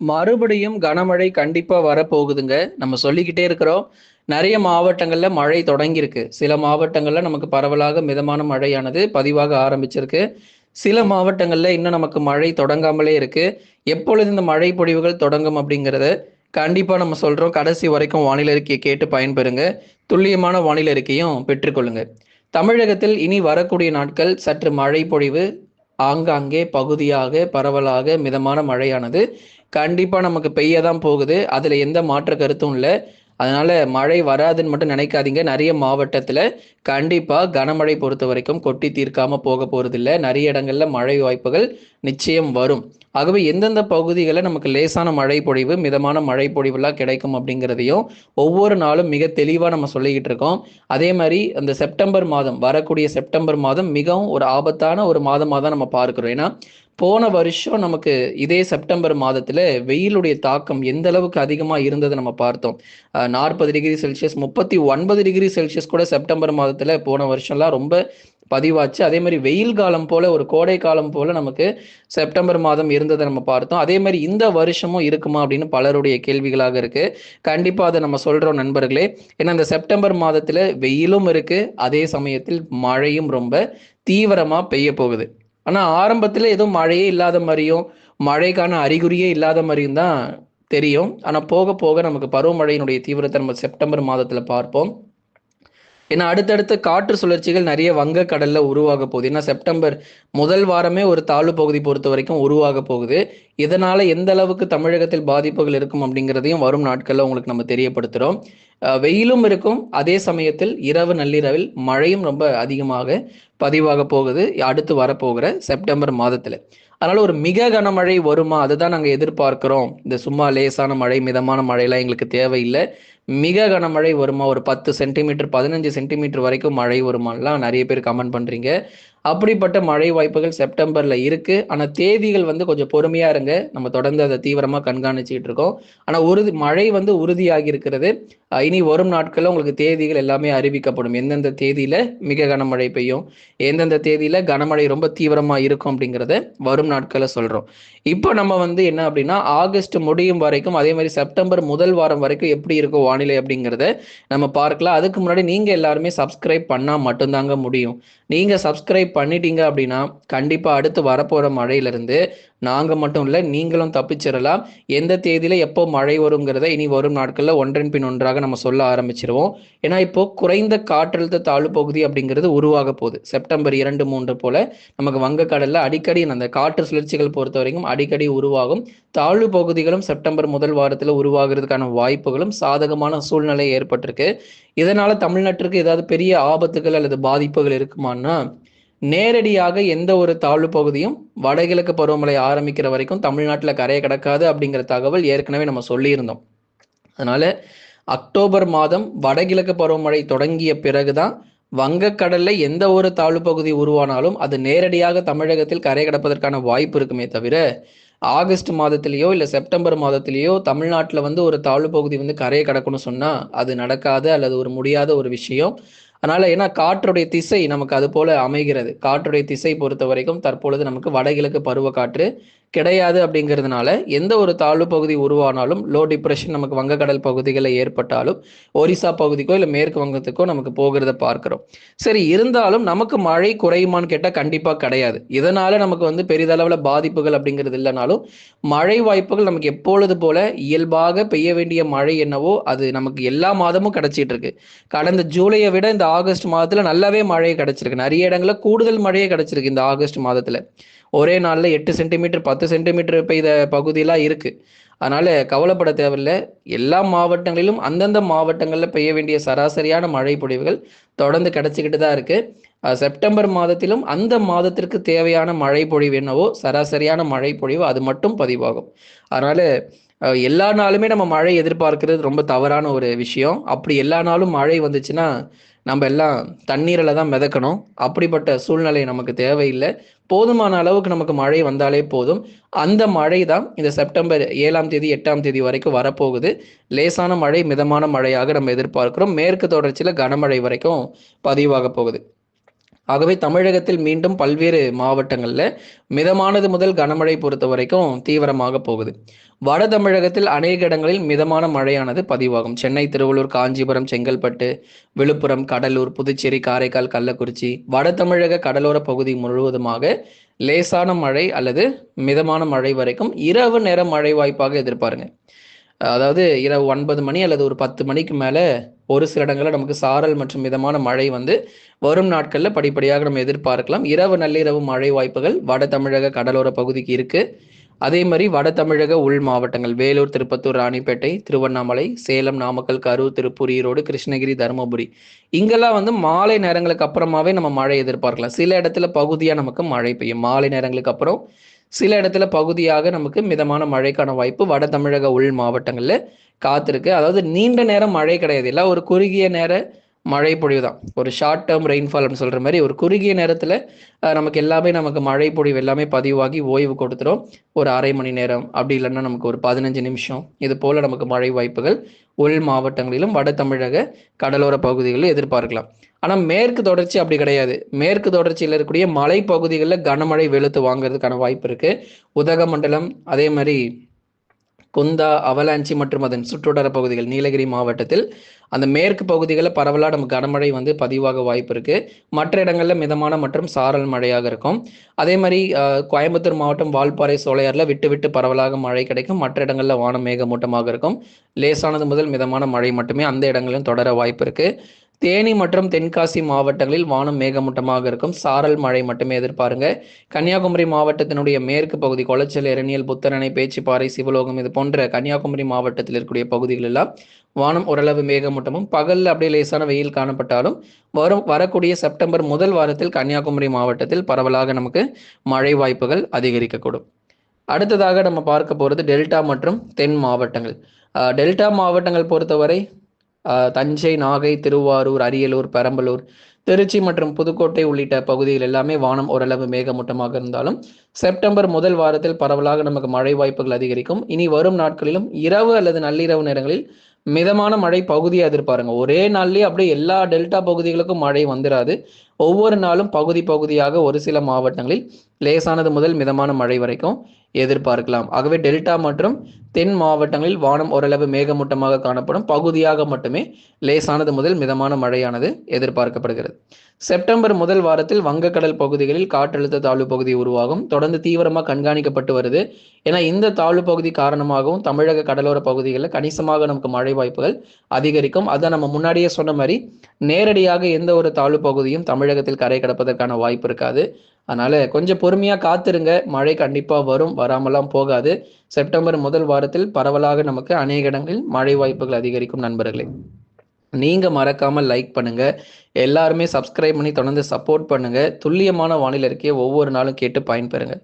மறுபடியும் கனமழை கண்டிப்பா வரப்போகுதுங்க. நம்ம சொல்லிக்கிட்டே இருக்கிறோம். நிறைய மாவட்டங்கள்ல மழை தொடங்கியிருக்கு. சில மாவட்டங்கள்ல நமக்கு பரவலாக மிதமான மழையானது பதிவாக ஆரம்பிச்சிருக்கு. சில மாவட்டங்கள்ல இன்னும் நமக்கு மழை தொடங்காமலே இருக்கு. எப்பொழுது இந்த மழை பொழிவுகள் தொடங்கும் அப்படிங்கிறத கண்டிப்பா நம்ம சொல்றோம். கடைசி வரைக்கும் வானிலை அறிக்கையை கேட்டு பயன்பெறுங்க. துல்லியமான வானிலை அறிக்கையும் பெற்றுக்கொள்ளுங்க. தமிழகத்தில் இனி வரக்கூடிய நாட்கள் சற்று மழை பொழிவு ஆங்காங்கே பகுதியாக பரவலாக மிதமான மழையானது கண்டிப்பா நமக்கு பெய்ய தான் போகுது. அதுல எந்த மாற்று கருத்தும் இல்லை அதனால மழை வராதுன்னு மட்டும் நினைக்காதீங்க. நிறைய மாவட்டத்துல கண்டிப்பா கனமழை பொறுத்த வரைக்கும் கொட்டி தீர்க்காம போக போகிறது இல்லை நிறைய இடங்கள்ல மழை வாய்ப்புகள் நிச்சயம் வரும். ஆகவே எந்தெந்த பகுதிகளில் நமக்கு லேசான மழை பொழிவு, மிதமான மழை பொழிவுலாம் கிடைக்கும் அப்படிங்கிறதையும் ஒவ்வொரு நாளும் மிக தெளிவாக நம்ம சொல்லிக்கிட்டு இருக்கோம். அதே மாதிரி அந்த செப்டம்பர் மாதம் வரக்கூடிய செப்டம்பர் மாதம் மிகவும் ஒரு ஆபத்தான ஒரு மாதமாக தான் நம்ம பார்க்குறோம் ஏன்னா, போன வருஷம் நமக்கு இதே செப்டம்பர் மாதத்துல வெயிலுடைய தாக்கம் எந்த அளவுக்கு அதிகமா இருந்தத நம்ம பார்த்தோம். நாற்பது டிகிரி செல்சியஸ் 39 டிகிரி செல்சியஸ் கூட செப்டம்பர் மாதத்துல போன வருஷம்லாம் ரொம்ப பதிவாச்சு. அதே மாதிரி வெயில் காலம் போல ஒரு கோடை காலம் போல நமக்கு செப்டம்பர் மாதம் இருந்ததை நம்ம பார்த்தோம். அதே மாதிரி இந்த வருஷமும் இருக்குமா அப்படின்னு பலருடைய கேள்விகளாக இருக்கு. கண்டிப்பா அதை நம்ம சொல்றோம் நண்பர்களே. ஏன்னா இந்த செப்டம்பர் மாதத்துல வெயிலும் இருக்கு. அதே சமயத்தில் மழையும் ரொம்ப தீவிரமா பெய்ய போகுது. ஆனா ஆரம்பத்துல ஏதோ மழையே இல்லாத மாதிரியும் மழைக்கான அறிகுறியே இல்லாத மாதிரியும் தான் தெரியும். ஆனா போக போக நமக்கு பருவமழையினுடைய தீவிரத்தை நம்ம செப்டம்பர் மாதத்துல பார்ப்போம். ஏன்னா அடுத்தடுத்த காற்று சுழற்சிகள் நிறைய வங்க கடல்ல உருவாக போகுது. ஏன்னா செப்டம்பர் முதல் வாரமே ஒரு தாழ்வு பகுதி பொறுத்த வரைக்கும் உருவாக போகுது. இதனால எந்த அளவுக்கு தமிழகத்தில் பாதிப்புகள் இருக்கும் அப்படிங்கிறதையும் வரும் நாட்கள்ல உங்களுக்கு நம்ம தெரியப்படுத்துறோம். வெயிலும் இருக்கும். அதே சமயத்தில் இரவு நள்ளிரவில் மழையும் ரொம்ப அதிகமாக பதிவாக போகுது. அடுத்து வரப்போகிற செப்டம்பர் மாதத்துல. அதனால ஒரு மிக கனமழை வருமா? அதுதான் நாங்க எதிர்பார்க்கிறோம். இந்த சும்மா லேசான மழை, மிதமான மழையெல்லாம் எங்களுக்கு தேவையில்லை மிக கனமழை வருமா? ஒரு 10 சென்டிமீட்டர், 15 சென்டிமீட்டர் வரைக்கும் மழை வருமானலாம் நிறைய பேர் கமெண்ட் பண்ணுறீங்க அப்படிப்பட்ட மழை வாய்ப்புகள் செப்டம்பர்ல இருக்கு. ஆனா தேதிகள் வந்து கொஞ்சம் பொறுமையா இருங்க. நம்ம தொடர்ந்து அதை தீவிரமா கண்காணிச்சுட்டு இருக்கோம். ஆனா உறுதி மழை வந்து உறுதியாகி இருக்கிறது. இனி வரும் நாட்கள்ல உங்களுக்கு தேதிகள் எல்லாமே அறிவிக்கப்படும். எந்தெந்த தேதியில மிக கனமழை பெய்யும், எந்தெந்த தேதியில கனமழை ரொம்ப தீவிரமா இருக்கும் அப்படிங்கிறத வரும் நாட்கள்ல சொல்றோம். இப்போ நம்ம வந்து என்ன அப்படின்னா, ஆகஸ்ட் முடியும் வரைக்கும் அதே மாதிரி செப்டம்பர் முதல் வாரம் வரைக்கும் எப்படி இருக்கும் வானிலை அப்படிங்கிறத நம்ம பார்க்கலாம். அதுக்கு முன்னாடி நீங்க எல்லாருமே சப்ஸ்கிரைப் பண்ணா மட்டும்தாங்க முடியும். நீங்க சப்ஸ்கிரைப் பண்ணிட்டீங்க அப்படின்னா, கண்டிப்பாக அடுத்து வரப்போகிற மழையிலிருந்து நாங்கள் மட்டும் இல்லை நீங்களும் தப்பிச்சிடலாம் எந்த தேதியில் எப்போ மழை வருங்கிறத இனி வரும் நாட்களில் ஒன்றன் பின் ஒன்றாக நம்ம சொல்ல ஆரம்பிச்சிருவோம் ஏன்னா இப்போ குறைந்த காற்றழுத்த தாழ்வு பகுதி அப்படிங்கிறது உருவாக போகுது. செப்டம்பர் 2, 3 போல நமக்கு வங்கக்கடலில் அடிக்கடி அந்த காற்று சுழற்சிகள் பொறுத்த வரைக்கும் அடிக்கடி உருவாகும். தாழ்வு பகுதிகளும் செப்டம்பர் முதல் வாரத்தில் உருவாகிறதுக்கான வாய்ப்புகளும் சாதகமான சூழ்நிலை ஏற்பட்டிருக்கு. இதனால தமிழ்நாட்டிற்கு ஏதாவது பெரிய ஆபத்துகள் அல்லது பாதிப்புகள் இருக்குமான்னா, நேரடியாக எந்த ஒரு தாழ்வு பகுதியும் வடகிழக்கு பருவமழை ஆரம்பிக்கிற வரைக்கும் தமிழ்நாட்டில் கரையை கடக்காது அப்படிங்கிற தகவல் ஏற்கனவே நம்ம சொல்லியிருந்தோம். அதனால அக்டோபர் மாதம் வடகிழக்கு பருவமழை தொடங்கிய பிறகு தான் வங்கக்கடல்ல எந்த ஒரு தாழ்வு பகுதி உருவானாலும் அது நேரடியாக தமிழகத்தில் கரை கடப்பதற்கான வாய்ப்பு இருக்குமே தவிர, ஆகஸ்ட் மாதத்திலேயோ இல்லை செப்டம்பர் மாதத்திலேயோ தமிழ்நாட்டில் வந்து ஒரு தாழ்வு பகுதி வந்து கரையை கடக்கணும்னு சொன்னால் அது நடக்காத அல்லது ஒரு முடியாத ஒரு விஷயம். அதனால ஏன்னா காற்றுடைய திசை நமக்கு அது போல அமைகிறது. காற்றுடைய திசை பொறுத்தவரைக்கும் தற்பொழுது நமக்கு வடகிழக்கு பருவ காற்று கிடையாது அப்படிங்கிறதுனால, எந்த ஒரு தாழ்வு பகுதி உருவானாலும், லோ டிப்ரஷன் நமக்கு வங்கக்கடல் பகுதிகளில் ஏற்பட்டாலும், ஒரிசா பகுதிக்கோ இல்லை மேற்கு வங்கத்துக்கோ நமக்கு போகிறத பார்க்குறோம் சரி இருந்தாலும் நமக்கு மழை குறையுமான்னு கேட்டால் கண்டிப்பாக கிடையாது. இதனால நமக்கு வந்து பெரிதளவில் பாதிப்புகள் அப்படிங்கிறது இல்லைனாலும் மழை வாய்ப்புகள் நமக்கு எப்பொழுது போல இயல்பாக பெய்ய வேண்டிய மழை என்னவோ, அது நமக்கு எல்லா மாதமும் கிடைச்சிட்டு இருக்கு. கடந்த ஜூலையை விட இந்த ஆகஸ்ட் மாதத்துல நல்லாவே மழை கிடைச்சிருக்கு. நிறைய இடங்களில் கூடுதல் மழையே கிடைச்சிருக்கு இந்த ஆகஸ்ட் மாதத்துல. ஒரே நாளில் எட்டு சென்டிமீட்டர், 10 சென்டிமீட்டர் பெய்த பகுதியெல்லாம் இருக்குது அதனால் கவலைப்பட தேவையில்ல. எல்லா மாவட்டங்களிலும் அந்தந்த மாவட்டங்களில் பெய்ய வேண்டிய சராசரியான மழை பொழிவுகள் தொடர்ந்து கிடச்சிக்கிட்டு தான் இருக்குது செப்டம்பர் மாதத்திலும் அந்த மாதத்திற்கு தேவையான மழை பொழிவு என்னவோ, சராசரியான மழை பொழிவு அது மட்டும் பதிவாகும். அதனால் எல்லா நாளுமே நம்ம மழை எதிர்பார்க்கிறது ரொம்ப தவறான ஒரு விஷயம். அப்படி எல்லா நாளும் மழை வந்துச்சுன்னா, நம்ம எல்லாம் தண்ணீரில் தான் மிதக்கணும். அப்படிப்பட்ட சூழ்நிலை நமக்கு தேவையில்லை போதுமான அளவுக்கு நமக்கு மழை வந்தாலே போதும். அந்த மழை தான் இந்த செப்டம்பர் ஏழாம் தேதி, எட்டாம் தேதி வரைக்கும் வரப்போகுது. லேசான மழை, மிதமான மழையாக நம்ம எதிர்பார்க்கிறோம். மேற்கு தொடர்ச்சியில் கனமழை வரைக்கும் பதிவாக போகுது. ஆகவே தமிழகத்தில் மீண்டும் பல்வேறு மாவட்டங்களில் மிதமானது முதல் கனமழை பொறுத்த வரைக்கும் தீவிரமாக போகுது. வட தமிழகத்தில் அநேக இடங்களில் மிதமான மழையானது பதிவாகும். சென்னை திருவள்ளூர் காஞ்சிபுரம் செங்கல்பட்டு விழுப்புரம் கடலூர் புதுச்சேரி காரைக்கால் கள்ளக்குறிச்சி வட தமிழக கடலோர பகுதி முழுவதுமாக லேசான மழை அல்லது மிதமான மழை வரைக்கும் இரவு நேர மழை வாய்ப்பாக எதிர்பாருங்க. அதாவது இரவு ஒன்பது மணி அல்லது ஒரு பத்து மணிக்கு மேலே ஒரு சில இடங்களில் நமக்கு சாரல் மற்றும் மிதமான மழை வந்து வரும் நாட்களில் படிப்படியாக நம்ம எதிர்பார்க்கலாம். இரவு நள்ளிரவு மழை வாய்ப்புகள் வட தமிழக கடலோர பகுதிக்கு இருக்குது அதே மாதிரி வட தமிழக உள் மாவட்டங்கள் வேலூர் திருப்பத்தூர் ராணிப்பேட்டை திருவண்ணாமலை சேலம் நாமக்கல் கரூர் திருப்பூர் ஈரோடு கிருஷ்ணகிரி தருமபுரி. இங்கெல்லாம் வந்து மாலை நேரங்களுக்கு அப்புறமாவே நம்ம மழை எதிர்பார்க்கலாம். சில இடத்துல பகுதியாக நமக்கு மழை பெய்யும். மாலை நேரங்களுக்கு அப்புறம் சில இடத்துல பகுதியாக நமக்கு மிதமான மழைக்கான வாய்ப்பு வட தமிழக உள் மாவட்டங்களில் காத்திருக்கு. அதாவது நீண்ட நேரம் மழை கிடையாது. இல்லை ஒரு குறுகிய நேர மழை பொழிவு தான் ஒரு ஷார்ட் டேர்ம் ரெயின்ஃபால் அப்படின்னு சொல்கிற மாதிரி ஒரு குறுகிய நேரத்தில் நமக்கு எல்லாமே நமக்கு மழை பொழிவு எல்லாமே பதிவாகி ஓய்வு கொடுத்துரும். ஒரு அரை மணி நேரம் அப்படி இல்லைன்னா நமக்கு ஒரு பதினஞ்சு நிமிஷம். இது போல் நமக்கு மழை வாய்ப்புகள் உள் மாவட்டங்களிலும் வட தமிழக கடலோர பகுதிகளில் எதிர்பார்க்கலாம். ஆனால் மேற்கு தொடர்ச்சி அப்படி கிடையாது. மேற்கு தொடர்ச்சியில் இருக்கக்கூடிய மலைப்பகுதிகளில் கனமழை வெளுத்து வாங்குறதுக்கான வாய்ப்பு இருக்கு. உதகமண்டலம் அதே மாதிரி குந்தா அவலாஞ்சி மற்றும் அதன் சுற்றுவட்டார பகுதிகள் நீலகிரி மாவட்டத்தில் அந்த மேற்கு பகுதிகளில் பரவலாக நம்ம கனமழை வந்து பதிவாக வாய்ப்பு இருக்கு. மற்ற இடங்களில் மிதமான மற்றும் சாரல் மழையாக இருக்கும். அதே மாதிரி கோயம்புத்தூர் மாவட்டம் வால்பாறை சோலையாரில் விட்டு விட்டு பரவலாக மழை கிடைக்கும். மற்ற இடங்களில் வானம் மேகமூட்டமாக இருக்கும். லேசானது முதல் மிதமான மழை மட்டுமே அந்த இடங்களிலும் தொடர வாய்ப்பு இருக்கு. தேனி மற்றும் தென்காசி மாவட்டங்களில் வானம் மேகமூட்டமாக இருக்கும். சாரல் மழை மட்டுமே எதிர்பாருங்க. கன்னியாகுமரி மாவட்டத்தினுடைய மேற்கு பகுதி கொளச்சல் இரணியல் புத்தரணை பேச்சிப்பாறை சிவலோகம் இது போன்ற கன்னியாகுமரி மாவட்டத்தில் இருக்கக்கூடிய பகுதிகள் எல்லாம் வானம் ஓரளவு மேகமூட்டமும் பகல் அப்படியே லேசான வெயில் காணப்பட்டாலும் வரும் வரக்கூடிய செப்டம்பர் முதல் வாரத்தில் கன்னியாகுமரி மாவட்டத்தில் பரவலாக நமக்கு மழை வாய்ப்புகள் அதிகரிக்கக்கூடும். அடுத்ததாக நம்ம பார்க்க போகிறது டெல்டா மற்றும் தென் மாவட்டங்கள். டெல்டா மாவட்டங்கள் பொறுத்தவரை தஞ்சை நாகை திருவாரூர் அரியலூர் பெரம்பலூர் திருச்சி மற்றும் புதுக்கோட்டை உள்ளிட்ட பகுதிகள் எல்லாமே வானம் ஓரளவு மேகமூட்டமாக இருந்தாலும் செப்டம்பர் முதல் வாரத்தில் பரவலாக நமக்கு மழை வாய்ப்புகள் அதிகரிக்கும். இனி வரும் நாட்களிலும் இரவு அல்லது நள்ளிரவு நேரங்களில் மிதமான மழை பகுதியை எதிர்பாருங்க. ஒரே நாள்லேயே அப்படியே எல்லா டெல்டா பகுதிகளுக்கும் மழை வந்துடாது ஒவ்வொரு நாளும் பகுதி பகுதியாக ஒரு சில மாவட்டங்களில் லேசானது முதல் மிதமான மழை வரைக்கும். எதிர்பார்க்கலாம். ஆகவே டெல்டா மற்றும் தென் மாவட்டங்களில் வானம் ஓரளவு மேகமூட்டமாக காணப்படும். பகுதியாக மட்டுமே லேசானது முதல் மிதமான மழையானது எதிர்பார்க்கப்படுகிறது. செப்டம்பர் முதல் வாரத்தில் வங்கக்கடல் பகுதிகளில் காற்றழுத்த தாழ்வு பகுதி உருவாகும். தொடர்ந்து தீவிரமாக கண்காணிக்கப்பட்டு வருது. ஏன்னா இந்த தாழ்வு பகுதி காரணமாகவும் தமிழக கடலோர பகுதிகளில் கணிசமாக நமக்கு மழை வாய்ப்புகள் அதிகரிக்கும். அதை நம்ம முன்னாடியே சொன்ன மாதிரி நேரடியாக எந்த ஒரு தாழ்வு பகுதியும் தமிழகத்தில் கரை கடப்பதற்கான வாய்ப்பு இருக்காது. அதனால கொஞ்சம் பொறுமையா காத்திருங்க. மழை கண்டிப்பா வரும் வராமலாம் போகாது. செப்டம்பர் முதல் வாரத்தில் பரவலாக நமக்கு அநேக இடங்களில் மழை வாய்ப்புகள் அதிகரிக்கும் நண்பர்களே. நீங்க மறக்காம லைக் பண்ணுங்க. எல்லாருமே சப்ஸ்கிரைப் பண்ணி தொடர்ந்து சப்போர்ட் பண்ணுங்க. துல்லியமான வானிலை இருக்கையை ஒவ்வொரு நாளும் கேட்டு பயன்பெறுங்க.